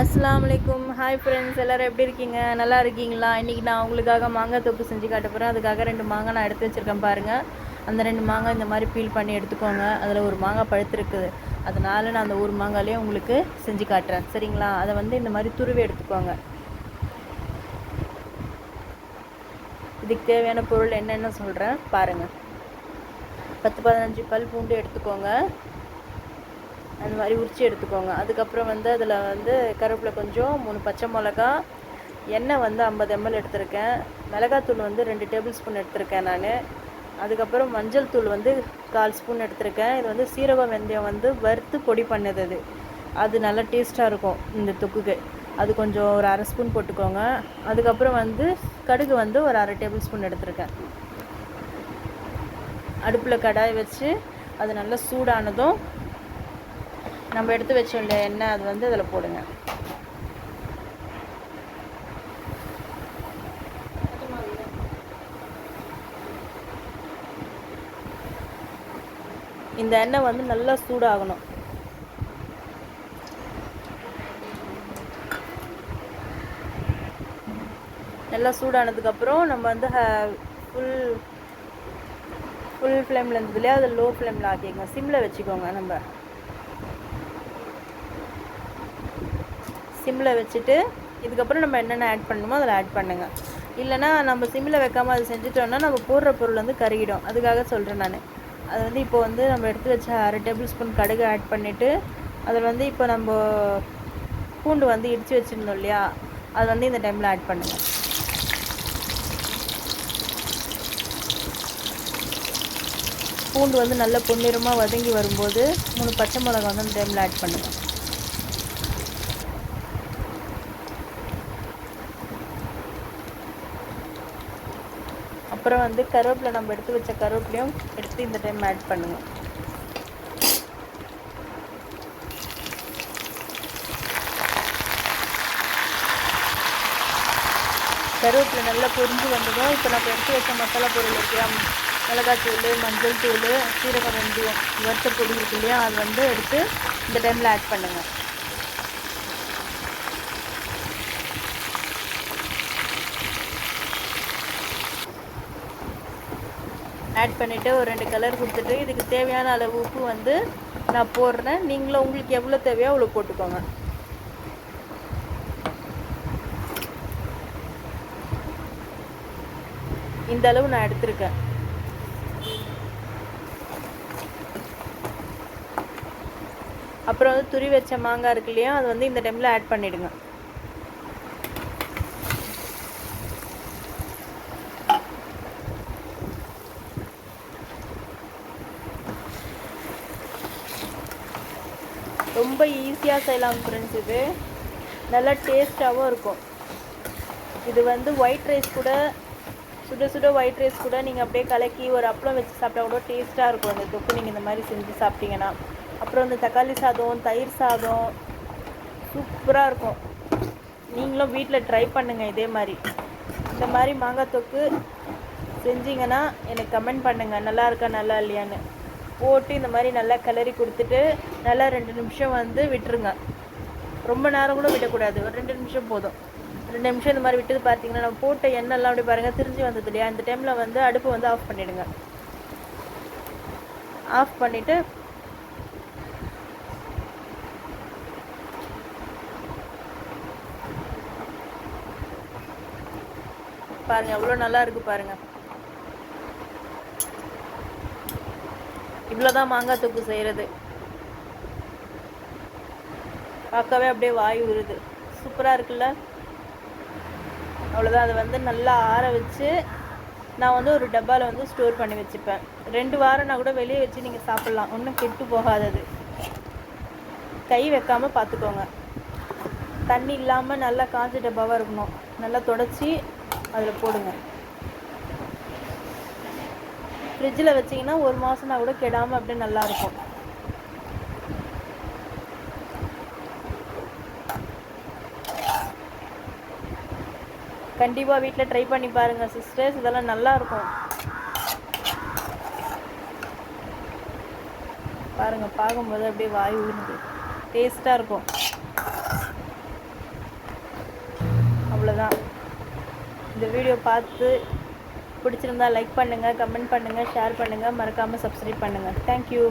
அஸ்லாம் வலைக்கும் hi friends எல்லோரும் எப்படி இருக்கீங்க? நல்லா இருக்கீங்களா? இன்றைக்கி நான் உங்களுக்காக மாங்காய் தொப்பு செஞ்சு காட்ட போகிறேன் அதுக்காக ரெண்டு மாங்காய் நான் எடுத்து வச்சுருக்கேன் பாருங்கள் அந்த ரெண்டு மாங்காய் இந்த மாதிரி பீல் பண்ணி எடுத்துக்கோங்க. அதில் ஒரு மாங்காய் பழுத்துருக்குது அதனால நான் அந்த ஒரு மாங்காயிலே உங்களுக்கு செஞ்சு காட்டுறேன். சரிங்களா? அதை வந்து இந்த மாதிரி துருவி எடுத்துக்கோங்க. இதுக்கு தேவையான பொருள் என்னென்ன சொல்கிறேன் பாருங்கள் பத்து பதினஞ்சு பல் பூண்டு எடுத்துக்கோங்க. அந்த மாதிரி உரிச்சு எடுத்துக்கோங்க. அதுக்கப்புறம் வந்து அதில் வந்து கருவேப்பிலை கொஞ்சம் மூணு பச்சை மிளகா எண்ணெய் வந்து ஐம்பது எம்எல் எடுத்திருக்கேன். மிளகாத்தூள் வந்து ரெண்டு டேபிள் ஸ்பூன் எடுத்திருக்கேன் நான். அதுக்கப்புறம் மஞ்சள் தூள் வந்து கால் ஸ்பூன் எடுத்திருக்கேன். இது வந்து சீரகம் வெந்தயம் வந்து வறுத்து பொடி பண்ணது அது. அது நல்லா டேஸ்ட்டாக இருக்கும் இந்த தொக்குக்கு. அது கொஞ்சம் ஒரு அரை ஸ்பூன் போட்டுக்கோங்க. அதுக்கப்புறம் வந்து கடுகு வந்து ஒரு அரை டேபிள் ஸ்பூன் எடுத்திருக்கேன். அடுப்பில் கடாய் வச்சு அது நல்லா சூடானதும் நம்ம எடுத்து வச்சோம் இல்லையா எண்ணெய் அது வந்து அதில் போடுங்க. இந்த எண்ணெய் வந்து நல்லா சூடாகணும். நல்லா சூடானதுக்கப்புறம் நம்ம வந்து ஃபுல் ஃபுல் ஃப்ளேமில் இருந்ததுலேயே அதை லோ ஃப்ளேமில் ஆக்கிக்கோங்க. சிம்மில் வச்சுக்கோங்க நம்ம. சிம்மில் வச்சுட்டு இதுக்கப்புறம் நம்ம என்னென்ன ஆட் பண்ணணுமோ அதில் ஆட் பண்ணுங்கள் இல்லைனா நம்ம சிம்மில் வைக்காமல் அது செஞ்சுட்டோம்னா நம்ம போடுற பொருள் வந்து கருகிடும். அதுக்காக சொல்கிறேன் நான். அது வந்து இப்போ வந்து நம்ம எடுத்து வச்ச அரை டேபிள் ஸ்பூன் கடுகு ஆட் பண்ணிவிட்டு அதில் வந்து இப்போ நம்ம பூண்டு வந்து இடித்து வச்சுருந்தோம் இல்லையா? அது வந்து இந்த டைமில் ஆட் பண்ணுங்கள் பூண்டு வந்து நல்ல பொன்னிறமாக வதங்கி வரும்போது மூணு பச்சை மிளகா வந்து அந்த டைமில் ஆட் பண்ணுங்கள் அப்புறம் வந்து கருவேப்பிலை நம்ம எடுத்து வச்ச கருவேப்பிலையும் எடுத்து இந்த டைம் ஆட் பண்ணுங்கள் கருவேப்பிலை நல்லா பொரிஞ்சு வந்ததும் இப்போ நம்ம எடுத்து வச்ச மசாலா பொருள் இருக்கியா மிளகாத்தூள் மஞ்சள் தூள் சீரகம் வெந்தயம் வறுத்த பொடி இருக்கு இல்லையா? அது வந்து எடுத்து இந்த டைமில் ஆட் பண்ணுங்கள் ஆட் பண்ணிவிட்டு ஒரு ரெண்டு கலர் கொடுத்துட்டு இதுக்கு தேவையான அளவு உப்பு வந்து நான் போடுறேன். நீங்களும் உங்களுக்கு எவ்வளோ தேவையோ அவ்வளோ போட்டுக்கோங்க. இந்த அளவு நான் எடுத்திருக்கேன். அப்புறம் வந்து துரி வச்ச மாங்காய் இருக்கு இல்லையா அது வந்து இந்த டைமில் ஆட் பண்ணிவிடுங்க ரொம்ப ஈஸியாக செய்யலாம் ஃப்ரெண்ட்ஸ் இது. நல்லா டேஸ்ட்டாகவும் இருக்கும். இது வந்து ஒயிட் ரைஸ் கூட சுட சுட ஒயிட் ரைஸ் கூட நீங்கள் அப்படியே கலக்கி ஒரு அப்பளம் வச்சு சாப்பிட்டா கூட டேஸ்ட்டாக இருக்கும். அந்த தொக்கு நீங்கள் இந்த மாதிரி செஞ்சு சாப்பிட்டீங்கன்னா. அப்புறம் இந்த தக்காளி சாதம் தயிர் சாதம் சூப்பராக இருக்கும். நீங்களும் வீட்டில் ட்ரை பண்ணுங்கள் இதே மாதிரி. இந்த மாதிரி மாங்காய் தொக்கு செஞ்சீங்கன்னா எனக்கு கமெண்ட் பண்ணுங்கள் நல்லா இருக்கா நல்லா இல்லையான்னு. போட்டு இந்த மாதிரி நல்லா கிளறி கொடுத்துட்டு நல்லா ரெண்டு நிமிஷம் வந்து விட்டுருங்க. ரொம்ப நேரம் கூட விடக்கூடாது. ஒரு ரெண்டு நிமிஷம் போதும். ரெண்டு நிமிஷம் இந்த மாதிரி விட்டது பார்த்தீங்கன்னா நம்ம போட்ட எண்ணெய்லாம் அப்படி பாருங்கள் திரிஞ்சு வந்தது இல்லையா? இந்த டைமில் வந்து அடுப்பு வந்து ஆஃப் பண்ணிவிடுங்க ஆஃப் பண்ணிவிட்டு பாருங்கள் எவ்வளோ நல்லா இருக்குது பாருங்கள் இவ்வளோதான் மாங்காய் தொக்கு செய்கிறது பார்க்கவே அப்படியே வாய் உருது. சூப்பராக இருக்குல்ல? அவ்வளோதான் அதை வந்து நல்லா ஆற வச்சு நான் வந்து ஒரு டப்பாவில் வந்து ஸ்டோர் பண்ணி வச்சுப்பேன். ரெண்டு வாரம் நான் கூட வெளியே வச்சு நீங்கள் சாப்பிட்லாம். ஒன்றும் கெட்டு போகாதது கை வைக்காமல் பார்த்துக்கோங்க. தண்ணி இல்லாமல் நல்லா காஞ்ச டப்பாவாக இருக்கணும். நல்லா தொடச்சி அதில் போடுங்க. ஃப்ரிட்ஜில் வச்சிங்கன்னா ஒரு மாதம்னா கூட கெடாமல் அப்படியே நல்லாயிருக்கும் கண்டிப்பாக வீட்டில் ட்ரை பண்ணி பாருங்கள் சிஸ்டர்ஸ் இதெல்லாம் நல்லாயிருக்கும் பாருங்கள் பார்க்கும்போது அப்படியே வாய் ஊறுது டேஸ்ட்டாக இருக்கும். அவ்வளோதான் இந்த வீடியோ பார்த்து பிடிச்சிருந்தா லைக் பண்ணுங்கள் கமெண்ட் பண்ணுங்கள் ஷேர் பண்ணுங்கள் மறக்காமல் சப்ஸ்கிரைப் பண்ணுங்கள் தேங்க்யூ